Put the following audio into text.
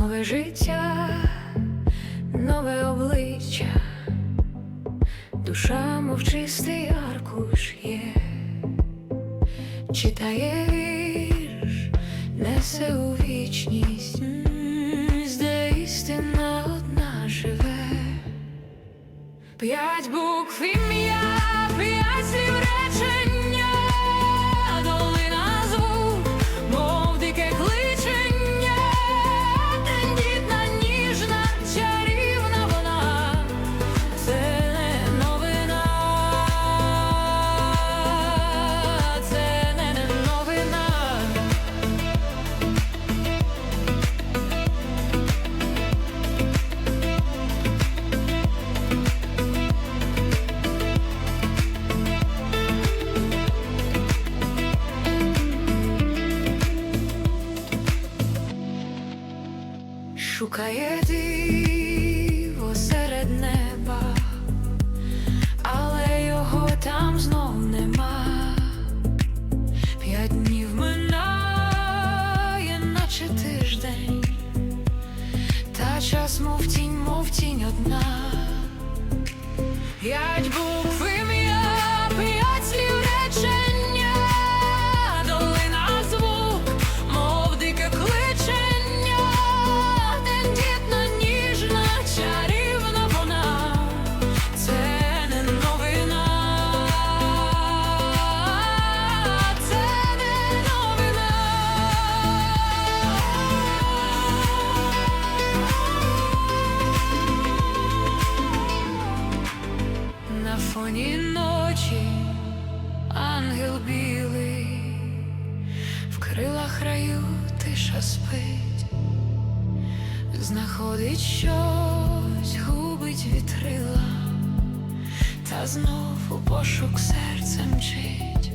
нове життя, нове обличчя, душа, мов чистий аркуш є, читає вірш, несе у вічність, де істина одна живе. П'ять букв ім'я, п'ять слів Шукає диво серед неба, але його там знов нема. П'ять днів минає, наче тиждень, та час мов тінь, мов тінь одна. П'ять фоні ночі ангел білий, в крилах раю тиша спить, знаходить щось, губить вітрила, та знов у пошук серцем мчить.